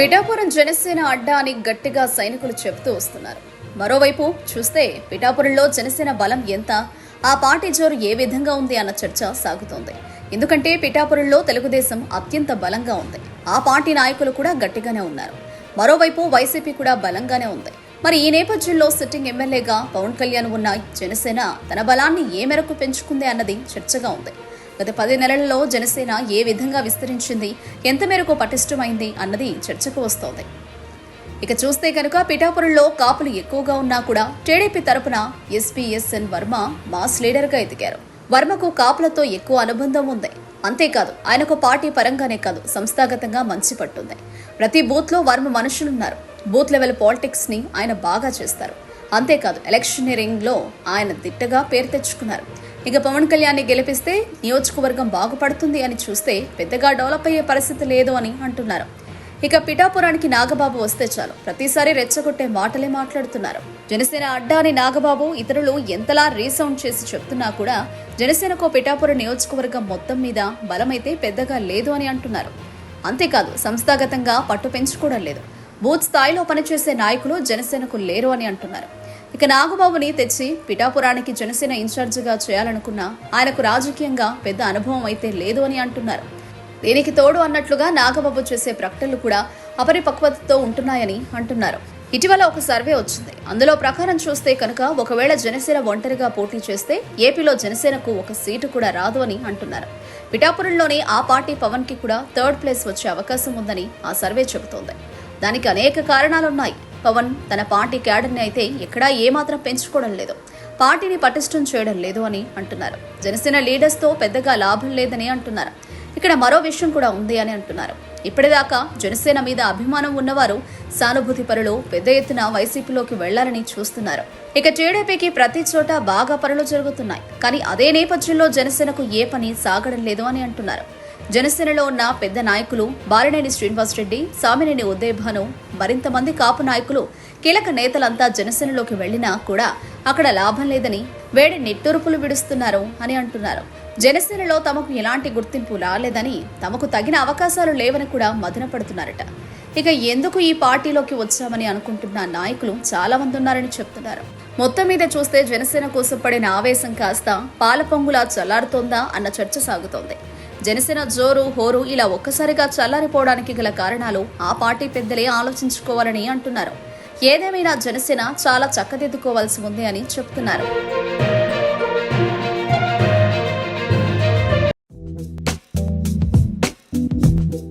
పిఠాపురం జనసేన అడ్డా అని గట్టిగా సైనికులు చెబుతూ వస్తున్నారు. మరోవైపు చూస్తే పిఠాపురంలో జనసేన బలం ఎంత ఆ పార్టీ జోరు ఏ విధంగా ఉంది అన్న చర్చ సాగుతోంది. ఎందుకంటే పిఠాపురంలో తెలుగుదేశం అత్యంత బలంగా ఉంది. ఆ పార్టీ నాయకులు కూడా గట్టిగానే ఉన్నారు. మరోవైపు వైసీపీ కూడా బలంగానే ఉంది. మరి ఈ నేపథ్యంలో సిట్టింగ్ ఎమ్మెల్యేగా పవన్ కళ్యాణ్ ఉన్న జనసేన తన బలాన్ని ఏ మేరకు పెంచుకుంది అన్నది చర్చగా ఉంది. గత పది నెలలలో జనసేన ఏ విధంగా విస్తరించింది? ఎంత మేరకు పటిష్టమైంది? అన్నది చర్చకు వస్తోంది. ఇక చూస్తే కనుక పిఠాపురంలో కాపులు ఎక్కువగా ఉన్నా కూడా టీడీపీ తరపున ఎస్పీఎస్ఎన్ వర్మ మాస్ లీడర్గా ఎదిగారు. వర్మకు కాపులతో ఎక్కువ అనుబంధం ఉంది. అంతేకాదు ఆయనకు పార్టీ పరంగానే కాదు సంస్థాగతంగా మంచి పట్టుంది. ప్రతి బూత్లో వర్మ మనుషులున్నారు. బూత్ లెవెల్ పాలిటిక్స్ని ఆయన బాగా చేస్తారు. అంతేకాదు ఎలక్షనీరింగ్లో ఆయన దిట్టగా పేరు తెచ్చుకున్నారు. ఇక పవన్ కళ్యాణ్ గెలిపిస్తే నియోజకవర్గం బాగుపడుతుంది అని చూస్తే పెద్దగా డెవలప్ అయ్యే పరిస్థితి లేదు అని అంటున్నారు. ఇక పిఠాపురానికి నాగబాబు వస్తే చాలు. ప్రతిసారి రెచ్చగొట్టే మాటలే మాట్లాడుతున్నారు. జనసేన అడ్డాని నాగబాబు ఇతరులు ఎంతలా రీసౌండ్ చేసి చెప్తున్నా కూడా జనసేనకు పిఠాపురం నియోజకవర్గం మొత్తం మీద బలమైతే పెద్దగా లేదు అని అంటున్నారు. అంతేకాదు సంస్థాగతంగా పట్టు పెంచుకోవడం లేదు. బూత్ స్థాయిలో పనిచేసే నాయకులు జనసేనకు లేరు అని అంటున్నారు. ఇక నాగబాబుని తెచ్చి పిఠాపురానికి జనసేన ఇన్ఛార్జిగా చేయాలనుకున్నా ఆయనకు రాజకీయంగా పెద్ద అనుభవం అయితే లేదు అని అంటున్నారు. దీనికి తోడు అన్నట్లుగా నాగబాబు చేసే ప్రకటనలు కూడా అపరిపక్వతతో ఉంటున్నాయని అంటున్నారు. ఇటీవల ఒక సర్వే వచ్చింది. అందులో ప్రకారం చూస్తే కనుక ఒకవేళ జనసేన ఒంటరిగా పోటీ చేస్తే ఏపీలో జనసేనకు ఒక సీటు కూడా రాదు అని అంటున్నారు. పిఠాపురంలోని ఆ పార్టీ పవన్కి కూడా థర్డ్ ప్లేస్ వచ్చే అవకాశం ఉందని ఆ సర్వే చెబుతోంది. దానికి అనేక కారణాలున్నాయి. పవన్ తన పార్టీ క్యాడర్ని అయితే ఎక్కడా ఏమాత్రం పెంచుకోవడం లేదు. పార్టీని పటిష్టం చేయడం లేదు అని అంటున్నారు. జనసేన లీడర్స్తో పెద్దగా లాభం లేదని అంటున్నారు. ఇక్కడ మరో విషయం కూడా ఉంది అని అంటున్నారు. ఇప్పటిదాకా జనసేన మీద అభిమానం ఉన్నవారు సానుభూతి పరులు పెద్ద ఎత్తున వైసీపీలోకి వెళ్ళాలని చూస్తున్నారు. ఇక టీడీపీకి ప్రతి చోట బాగా పనులు జరుగుతున్నాయి. కానీ అదే నేపథ్యంలో జనసేనకు ఏ పని సాగడం లేదు అని అంటున్నారు. జనసేనలో ఉన్న పెద్ద నాయకులు బాలినేని శ్రీనివాసరెడ్డి సామినేని ఉదయభాను మరింత మంది కాపు నాయకులు కీలక నేతలంతా జనసేనలోకి వెళ్ళినా కూడా అక్కడ లాభం లేదని వేడి నిట్టూర్పులు విడుస్తున్నారు అని అంటున్నారు. జనసేనలో తమకు ఎలాంటి గుర్తింపు రాలేదని తమకు తగిన అవకాశాలు లేవని కూడా మదన పడుతున్నారట ఇక ఎందుకు ఈ పార్టీలోకి వచ్చామని అనుకుంటున్న నాయకులు చాలా మంది ఉన్నారని చెప్తున్నారు. మొత్తం మీద చూస్తే జనసేన కోసం పడిన ఆవేశం కాస్త పాల పొంగులా చల్లారుతోందా అన్న చర్చ సాగుతోంది. జనసేన జోరు హోరు ఇలా ఒక్కసారిగా చల్లారిపోవడానికి గల కారణాలు ఆ పార్టీ పెద్దలే ఆలోచించుకోవాలని అంటున్నారు. ఏదేమైనా జనసేన చాలా చక్కదిద్దుకోవాల్సి ఉంది అని చెప్తున్నారు.